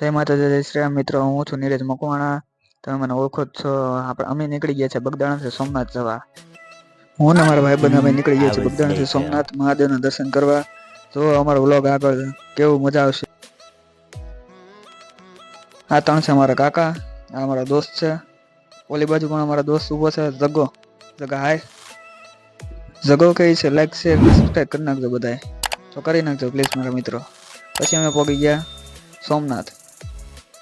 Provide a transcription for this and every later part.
જય માતાજી જય શ્રી મિત્રો હું છું નીરજ મકવાણા. તમે મને ઓળખો જ છો. આપણે અમે નીકળી ગયા છે બગદાણાથી સોમનાથ જવા. હું ને મારા ભાઈ બંધ અમે નીકળી ગયા છે બગદાણાથી સોમનાથ મહાદેવના દર્શન કરવા. તો અમારો વ્લોગ આગળ કેવું મજા આવશે. આ ત્રણ છે અમારા કાકા આ અમારા દોસ્ત છે. ઓલી બાજુ પણ અમારા દોસ્ત ઊભો છે જગો. જગા હાય. જગો કઈ છે લાઈક શેર સબસ્ક્રાઈબ કરી નાખજો બધાય તો કરી નાખજો પ્લીઝ મારા મિત્રો. પછી અમે પહોંચી ગયા સોમનાથ.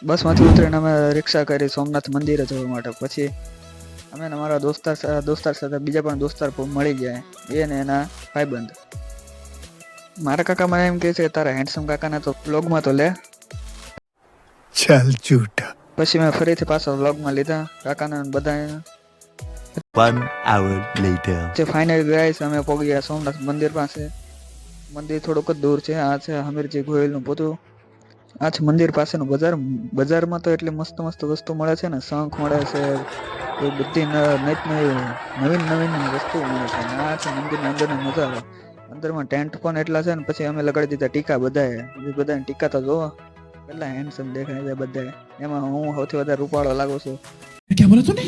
બસમાંથી ઉતરીને અમે રિક્ષા કરી સોમનાથ મંદિરે જવા માટે. પછી અમે અમારા દોસ્તાર દોસ્તાર સાથે બીજા પણ દોસ્તાર મળી ગયા. એ ને એના ભાઈબંધ. મારા કાકા મને એમ કે છે તારા હેન્ડસમ કાકાને તો વ્લોગમાં તો લે. ચાલ જૂઠા. પછી મેં ફરીથી પાછો વ્લોગમાં લીધા. કાકાને બધા One hour later. જે ફાઇનલ ગાઈસ અમે પહોંચી સોમનાથ મંદિર પાસે. મંદિર થોડુંક જ દૂર છે. આ છે હમીરજી ગોયલનું પોતું આ છે મંદિર પાસેનું બજાર, બજારમાં તો એટલી મસ્ત મસ્ત વસ્તુ મળે છે ને, શંખ મળે છે, એ બધી નવી નવીન નવીન વસ્તુ મળે છે અને આ છે મંદિરની અંદરનો નજારો. અંદરમાં ટેન્ટ પણ એટલા છે ને, પછી અમે લગાડી દીધા ટીકા બધાએ. એ બધાને ટીકા તો જોવો. કેટલા હેન્ડસમ દેખાય છે બધાએ. એમાં હું સૌથી વધારે રૂપાળો લાગુ છું. क्या बोला तूने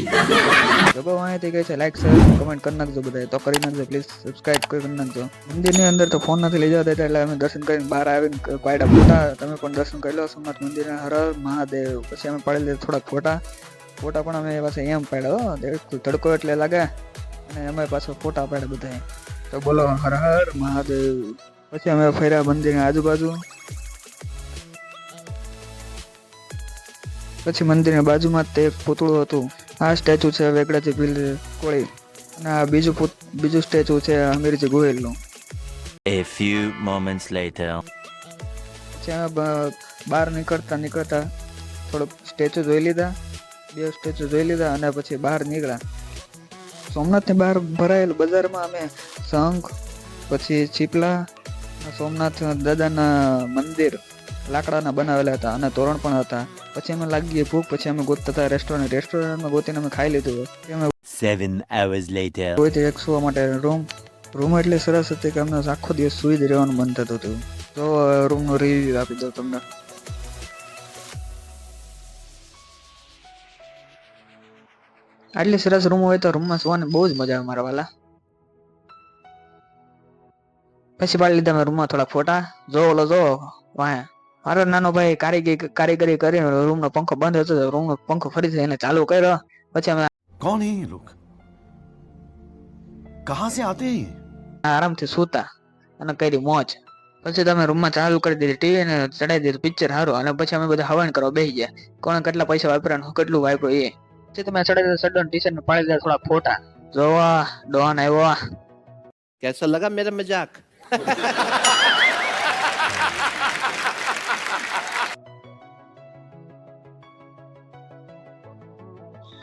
લોકો માહિતી કહે છે લાઈક શેર કમેન્ટ કરી નાખજો બધા તો કરી નાખજો પ્લીઝ સબસ્ક્રાઇબ કરી નાખજો મંદિરની અંદર તો ફોન નથી લઈ જવા દેતા એટલે અમે દર્શન કરીને બહાર આવીને પાયડા ફોટા તમે પણ દર્શન કરી લો સોમનાથ મંદિરના હર હર મહાદેવ પછી અમે પાડી લીધા થોડાક ફોટા ફોટા પણ અમે પાસે એમ પાડ્યા હો દેખ તડકો એટલે લાગે અને અમે પાછો ફોટા પાડ્યા બધા તો બોલો હર હર મહાદેવ પછી અમે ફર્યા મંદિરની આજુબાજુ પછી મંદિરની બાજુમાં તે એક પૂતળું હતું. આ સ્ટેચ્યુ છે વેકડાજી ભીલ કોળી અને આ બીજું પૂત- બીજું સ્ટેચ્યુ છે Hamirji ગોહિલનું. A few moments later. જ્યાં બહાર નીકળતા નીકળતા થોડુંક સ્ટેચ્યુ જોઈ લીધા બે સ્ટેચ્યુ જોઈ લીધા અને પછી બહાર નીકળ્યા. સોમનાથની બહાર ભરાયેલ બજારમાં અમે શંખ પછી ચીપલા સોમનાથ દાદાના મંદિર લાકડાના બનાવેલા હતા અને તોરણ પણ હતા. પછી અમે લાગી ભૂખ પછી અમે ગોતતા હતા રેસ્ટોરન્ટ રેસ્ટોરન્ટમાં ગોતીને અમે ખાઈ લીધું. અમે સેવન અવર્સ લેટર કોઈ એક સુવા માટે રૂમ રૂમ એટલી સરસ હતી કે અમને આખો દિવસ સુઈ જ રહેવાનું મન થતું હતું. તો રૂમનો રિવ્યુ આપી દઉં તમને. આટલી સરસ રૂમ હોય તો રૂમમાં સુવાની બહુ જ મજા આવે મારા વાલા. પછી પાડી લીધા મેં રૂમમાં થોડા ફોટા. જો ઓલો જો વાહ. મારો નાનો ભાઈ કારીગરી કારીગરી કરીને રૂમનો પંખો બંધ હતો રૂમનો પંખો ફરીથી એને ચાલુ કર્યો પછી અમે कौन है ये लोग कहां से आते हैं ये? આરામથી સૂતા અને કરી મોજ પછી તમે રૂમમાં ચાલુ કરી દીધી ટીવી ને ચડાવી દીધું પિક્ચર સારું અને પછી અમે બધા હવન કરવા બેસી ગયા કોણે કેટલા પૈસા વાપર્યા ને કેટલું વાપર્યું એ પછી તમે ચડાવી દીધું સડન ટી શર્ટ પાડી દીધા થોડા ફોટા જોવા ડોન આવ્યો कैसा लगा मेरा मजाक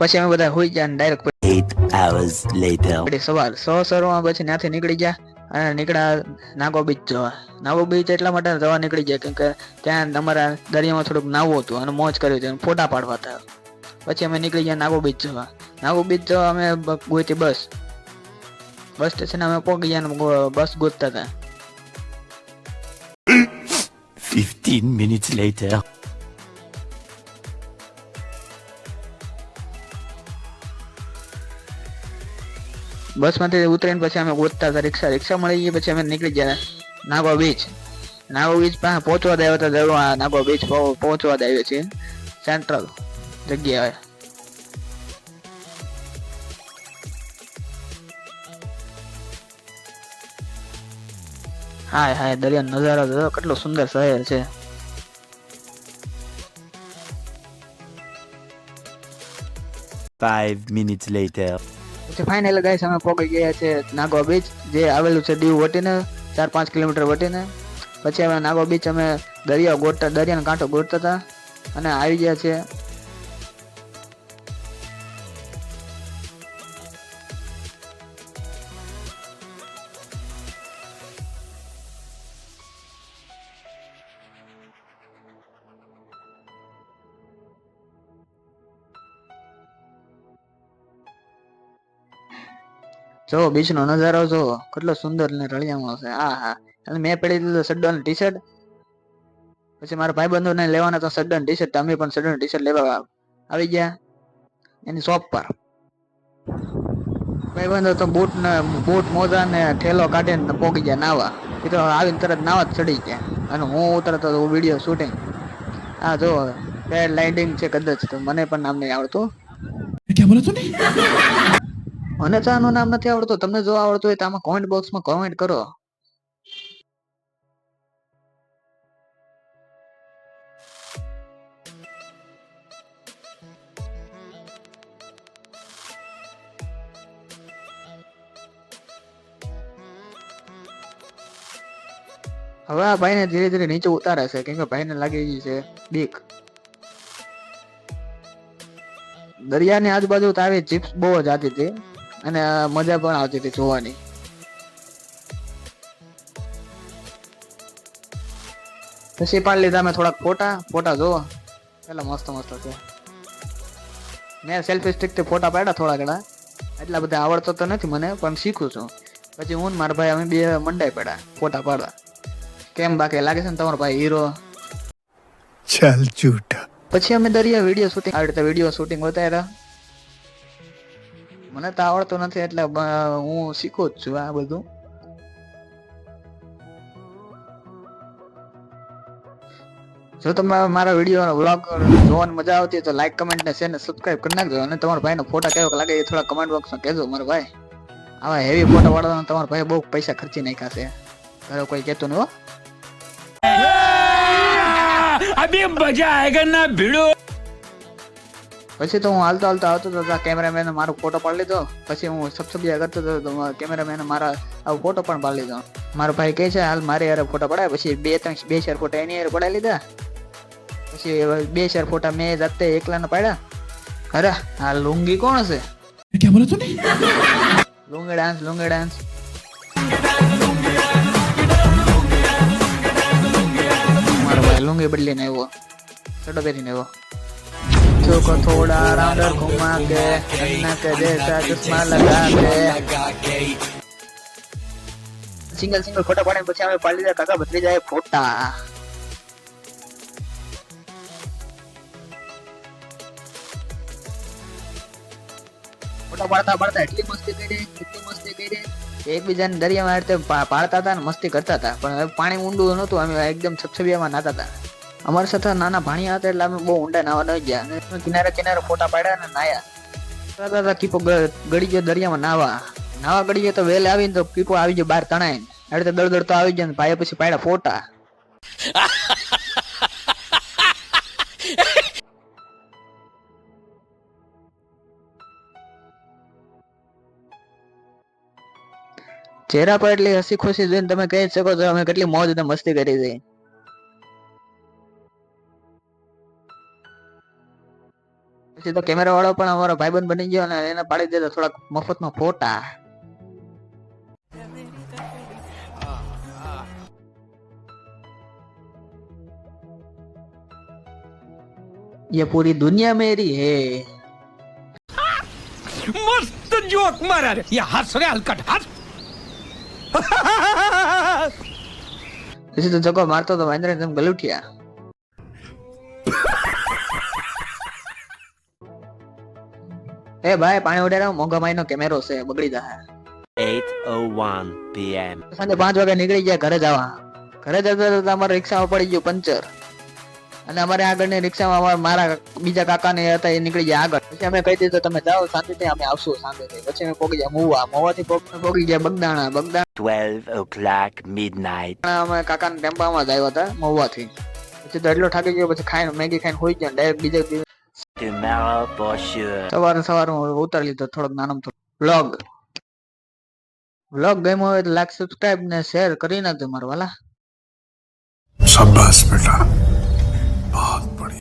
પછી અમે બધા હોઈ ગયા ડાયરેક્ટ hours later. સવાર સો સરમાં પછી ત્યાંથી નીકળી ગયા અને નીકળ્યા નાગો બીચ જવા. નાગો બીચ એટલા માટે જવા નીકળી ગયા કેમ કે ત્યાં અમારા દરિયામાં થોડુંક નાવું હતું અને મોજ કરી હતી ફોટા પાડવા હતા. પછી અમે નીકળી ગયા નાગો બીચ જવા. નાગો બીચ જવા અમે ગોતી બસ. બસ સ્ટેશન અમે પહોંચી ગયા બસ ગોતતા હતા. Fifteen minutes later. બસમાંથી ઉતરીને પછી અમે ગોતતા હતા રિક્ષા રિક્ષા મળી ગઈ, પછી અમે નીકળી ગયા નાગો બીચ નાગો બીચ પાસે પહોંચવા દે તો જરૂર આ નાગો બીચ પહો- પહોંચવા દે છે સેન્ટ્રલ જગ્યાએ. હાય હાય દરિયા નજારો જોયો કેટલો સુંદર શહેર છે. Five minutes later. પછી ફાઇનલ ગાઈસ અમે પહોંચી ગયા છે નાગો બીચ જે આવેલું છે દીવ વટીને, ચાર પાંચ કિલોમીટર વટીને. પછી અમે નાગો બીચ અમે દરિયા ગોટતા દરિયાનો કાંઠો ગોટતા હતા. અને આવી ગયા છે. જો બીચ નો નજારો જો કેટલો સુંદર ને રળિયામણો છે આ હા અને મેં પહેરી દીધો સડ્ડો ટી શર્ટ પછી મારા ભાઈબંધોને લેવાના તો સડન ટી શર્ટ અમે પણ સડન ટી શર્ટ લેવા આવી ગયા એની શોપ પર ભાઈબંધો તો બૂટ ને બૂટ મોજા ને ઠેલો કાઢીને પોગી ગયા નાવા એ તો આવીને તરત નાવા જ ચડી ગયા અને હું તરત વિડીયો શૂટિંગ હા જો પેડ લાઇટિંગ છે કદાચ તો મને પણ નામ નહીં આવડતું क्या बोला तूने મને ચાનું નામ નથી આવડતું. તમને જો આવડતું હોય તો આમાં કોમેન્ટ બોક્સમાં કોમેન્ટ કરો. હવે આ ભાઈને ધીરે ધીરે નીચે ઉતારે છે. કેમ કે ભાઈને લાગી ગઈ છે બીક. દરિયાની આજુબાજુ તો આવી ચિપ્સ બહુ જ આવતી હતી. અને મજા પણ આવતી હતી જોવાની. પછી પાડી લીધા મેં થોડાક ફોટા ફોટા જોવા. પેલા મસ્ત મસ્ત છે. મેં સેલ્ફી સ્ટિકથી ફોટા પાડ્યા થોડા ઘણા. એટલા બધા આવડતો તો નથી મને પણ શીખું છું. પછી હું મારા ભાઈ અમે બે મંડાઈ પડ્યા ફોટા પાડવા. કેમ બાકી લાગે છે ને તમારો ભાઈ હીરો ચાલ ચૂટ પછી અમે દરિયા વીડિયો શૂટિંગ આવી રીતે વીડિયો શૂટિંગ બતાવ્યા મને તો આવડતો નથી એટલે હું શીખું જ છું આ બધું. જો તમારે મારા વીડિયો વ્લોગ જોવાની મજા આવતી હોય તો લાઈક કમેન્ટ ને શેર ને સબસ્ક્રાઇબ કરી નાખજો અને તમારા ભાઈનો ફોટા કેવો લાગે એ થોડા કમેન્ટ બોક્સમાં કહેજો મારો ભાઈ. આવા હેવી ફોટા પાડવાનો તમારો ભાઈ બહુ પૈસા ખર્ચી નાખ્યા છે. ઘરે કોઈ કહેતું નહીં હો. અભી મજા આયેગા ભીડો. પછી તો હું હાલતો હાલતા આવતો હતો કેમેરામેને મારો ફોટો પાડી લીધો. પછી હું સબસબિયા કરતો હતો તો કેમેરામેને મારા આવો ફોટો પણ પાડી લીધો. મારો ભાઈ કહે છે હાલ મારે યાર ફોટો પડાય. પછી બે ત્રણ બે ચાર ફોટા એની યાર પડાવી લીધા. પછી બે ચાર ફોટા મેં જાતે એકલાને પાડ્યા. અરે આ લુંગી કોણ છે ક્યાં લુંગી ડાન્સ લુંગી ડાન્સ મારો ભાઈ લુંગી બદલીને આવ્યો. ચડો પહેરીને આવ્યો. को थोड़ा राउंडर घुमा के अन्ना के जैसा चश्मा लगा के સિંગલ સિંગલ ફોટા પાડીને પછી અમે પાડી લીધા કાકા બદલી જાય ફોટા ફોટા પાડતા પાડતા એટલી મસ્તી કરી એટલી મસ્તી કરી કે એકબીજાને દરિયામાં આ રીતે પા- પાડતા હતા ને મસ્તી કરતા હતા પણ હવે પાણી ઊંડું નહોતું અમે એકદમ છપછબિયામાં નાતા હતા અમારી સાથે નાના ભાણિયા હતા એટલે અમે બહુ ઊંડા નાવા ન ગયા. કિનારે કિનારે ફોટા પાડ્યા અને નાયા. દાદા કીપો ગળી ગયો દરિયામાં નાવા. નાવા ગળી ગયો તો વેલ આવીને તો કીપો આવી ગયો બહાર તણાય ને. એટલે દળ દળ તો આવી જાય ભાઈએ પછી પાડ્યા ફોટા. ચહેરા પર એટલી હસી ખુશી જોઈને તમે કહી શકો છો અમે કેટલી મોજ અને મસ્તી કરી છે. પછી તો કેમેરા વાળો પણ અમારો ભાઈબંધ બની ગયો અને એને પાડી દીધો થોડાક મફતમાં ફોટા ये पूरी दुनिया मेरी है मस्त जोक मारा रे ये हंस रे हलकट हंस પછી તો જગો મારતો તો વાંદરા તેમ ગલુઠિયા એ ભાઈ પાણી ઉડાડ્યો મોંઘા માઈનો કેમેરો છે બગડી જાય 8:01 p.m. સાંજે પાંચ વાગે નીકળી ગયા ઘરે જવા. ઘરે જતા જતા અમારે રિક્ષામાં પડી ગયું પંચર. અને અમારે આગળની રિક્ષામાં અમારા- મારા બીજા કાકા ને હતા એ નીકળી ગયા આગળ. પછી અમે કહી દીધું તમે જાઓ શાંતિથી અમે આવશું શાંતિથી પછી અમે પોગી ગયા મુવા મુવાથી પોગ- પોગી ગયા બગદાણા બગદાણા. 12 o'clock midnight. અમે કાકાને ટેમ્પામાં જ આવ્યા હતા મહુવાથી પછી તો એટલો થાકી ગયો પછી ખાઈને મેગી ખાઈને હોઈ ગયો ડાયરેક્ટ બીજા દિવસે સવારે સવારે હું ઉતારી લીધો થોડોક નાનો મોટો વ્લોગ વ્લોગ ગમ્યો હોય તો લાઈક સબસ્ક્રાઇબ ને શેર કરી નાખજો મારા વાલા. શાબાશ બેટા.